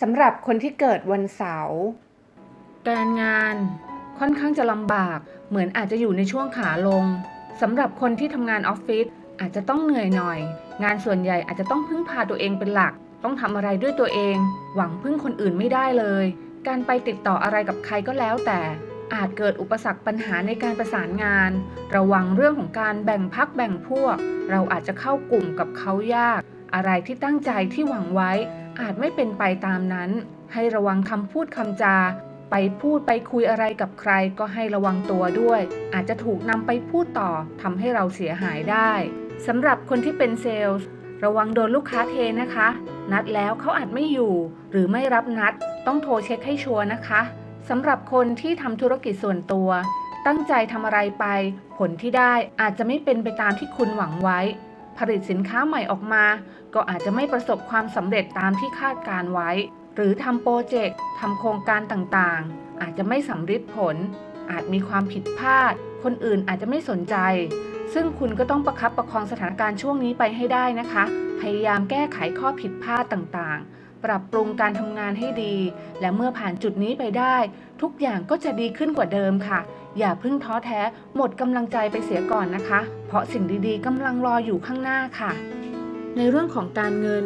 สำหรับคนที่เกิดวันเสาร์การงานค่อนข้างจะลำบาก เหมือนอาจจะอยู่ในช่วงขาลงสำหรับคนที่ทำงานออฟฟิศอาจจะต้องเหนื่อยหน่อย งานส่วนใหญ่อาจจะต้องพึ่งพาตัวเองเป็นหลัก ต้องทำอะไรด้วยตัวเอง หวังพึ่งคนอื่นไม่ได้เลย การไปติดต่ออะไรกับใครก็แล้วแต่ อาจเกิดอุปสรรคปัญหาในการประสานงาน ระวังเรื่องของการแบ่งพักแบ่งพวก เราอาจจะเข้ากลุ่มกับเขายาก อะไรที่ตั้งใจที่หวังไว้ อาจไม่เป็นไปตามนั้น ให้ระวังคำพูดคำจา ไปพูดไปคุยอะไรกับใครก็ให้ระวังตัวด้วย อาจจะถูกนำไปพูดต่อทำให้เราเสียหายได้สำหรับคนที่เป็นเซลล์ระวังโดนลูกค้าเทนะคะ นัดแล้วเขาอาจไม่อยู่ หรือไม่รับนัด ต้องโทรเช็คให้ชัวร์นะคะสำหรับคนที่ทำธุรกิจส่วนตัว ตั้งใจทำอะไรไป ผลที่ได้อาจจะไม่เป็นไปตามที่คุณหวังไว้ ผลิตสินค้าใหม่ออกมา ก็อาจจะไม่ประสบความสำเร็จตามที่คาดการไว้ หรือทำโปรเจกต์ทำโครงการต่างๆ อาจจะไม่สำเร็จผล อาจมีความผิดพลาด คนอื่นอาจจะไม่สนใจ ซึ่งคุณก็ต้องประคับประคองสถานการณ์ช่วงนี้ไปให้ได้นะคะ พยายามแก้ไขข้อผิดพลาดต่างๆ ปรับปรุงการทำงานให้ดี และเมื่อผ่านจุดนี้ไปได้ ทุกอย่างก็จะดีขึ้นกว่าเดิมค่ะ อย่าเพิ่งท้อแท้หมดกำลังใจไปเสียก่อนนะคะ เพราะสิ่งดีๆกำลังรออยู่ข้างหน้าค่ะ ในเรื่องของการเงิน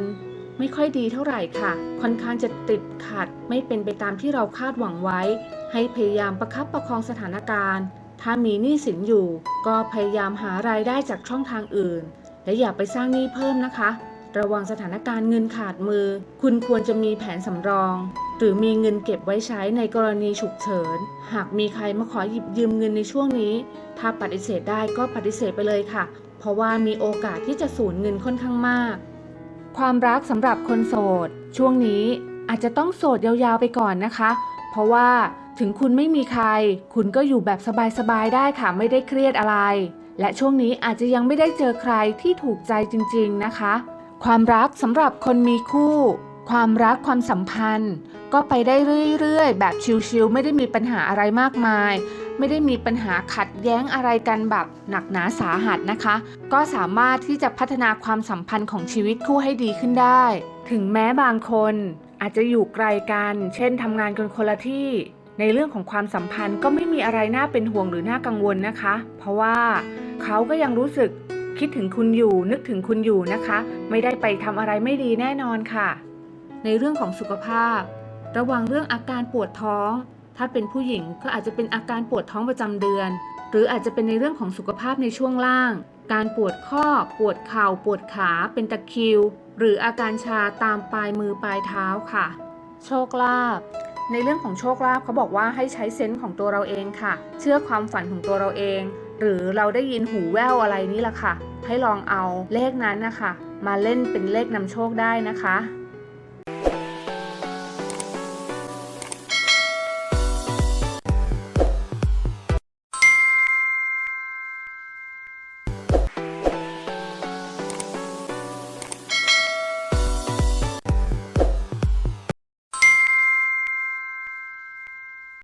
ไม่ค่อยดีเท่าไหร่ค่ะ ค่อนข้างจะติดขัดไม่เป็นไปตามที่เราคาดหวังไว้ ให้พยายามประคับประคองสถานการณ์ ถ้ามีหนี้สินอยู่ ก็พยายามหารายได้จากช่องทางอื่น และอย่าไปสร้างหนี้เพิ่มนะคะ ระวังสถานการณ์เงินขาดมือ คุณควรจะมีแผนสำรอง หรือมีเงินเก็บไว้ใช้ในกรณีฉุกเฉิน หากมีใครมาขอหยิบยืมเงินในช่วงนี้ ถ้าปฏิเสธได้ก็ปฏิเสธไปเลยค่ะ เพราะว่ามีโอกาสที่จะสูญเงินค่อนข้างมาก ความรักสำหรับคนโสด ช่วงนี้อาจจะต้องโสดยาวๆไปก่อนนะคะ เพราะว่าถึงคุณไม่มีใคร คุณก็อยู่แบบสบายๆได้ค่ะไม่ได้เครียดอะไร และช่วงนี้อาจจะยังไม่ได้เจอใครที่ถูกใจจริง ๆนะคะ ความรักสำหรับคนมีคู่ ความรักความสัมพันธ์ ก็ไปได้เรื่อยๆ แบบชิลๆไม่ได้มีปัญหาอะไรมากมาย ไม่ได้มีปัญหาขัดแย้งอะไรกันแบบหนักหนาสาหัสนะคะ ก็สามารถที่จะพัฒนาความสัมพันธ์ของชีวิตคู่ให้ดีขึ้นได้ ถึงแม้บางคนอาจจะอยู่ไกลกัน เช่นทำงานกันคนละที่ ในเรื่องของความสัมพันธ์ก็ไม่มีอะไรน่าเป็นห่วงหรือน่ากังวลนะคะ เพราะว่าเขาก็ยังรู้สึก คิดถึงคุณอยู่นึกถึงคุณอยู่นะคะ ไม่ได้ไปทำอะไรไม่ดีแน่นอนค่ะ ในเรื่องของสุขภาพ ระวังเรื่องอาการปวดท้อง ถ้าเป็นผู้หญิงก็อาจจะเป็นอาการปวดท้องประจำเดือน หรืออาจจะเป็นในเรื่องของสุขภาพในช่วงล่าง การปวดข้อ ปวดเข่า ปวดขาเป็นตะคริว หรืออาการชาตามปลายมือปลายเท้าค่ะ โชคลาภในเรื่องของโชคลาภเขาบอกว่าให้ใช้เซนส์ของตัวเราเองค่ะ เชื่อความฝันของตัวเราเอง หรือเราได้ยินหูแว่วอะไรนี่แหละค่ะ ให้ลองเอาเลขนั้นนะคะ มาเล่นเป็นเลขนำโชคได้นะคะ